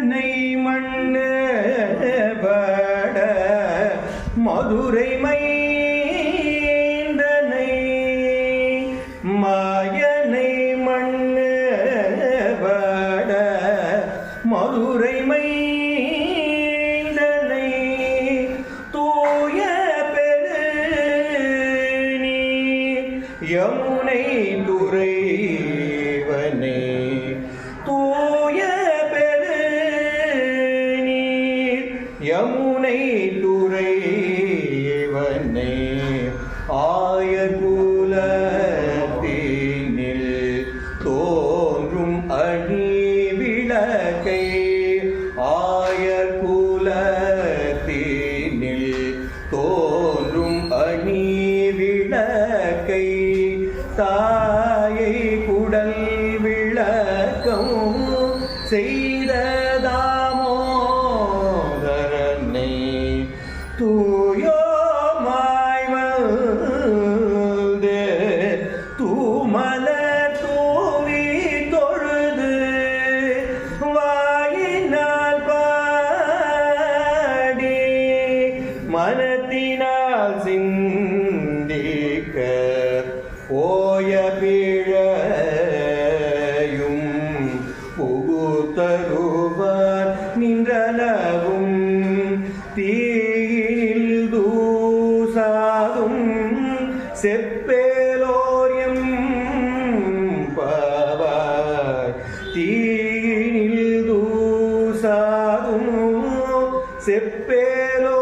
மாயனை மண்ணு பட மதுரை மைந்தனை. மாயனை மண்ணு பட மதுரை மைந்தனை. தூய பெரு யமுனை துறைவனே யமுனை துறைவனே ஆய குலத்தினில் தோன்றும் அணி விளக்கை ஆய குலத்தினில் தோன்றும் அணி விளக்கை தாயை குடல் விளக்கம் செய்த மனத்தினால் சிந்திக்க ஓய பிழையும் புகுத்தருவார் நின்றளவும் தீயில் தூசாதும் செப்பேலோரியம் பவாய் தீயில் தூசாதும் செப்பேலோ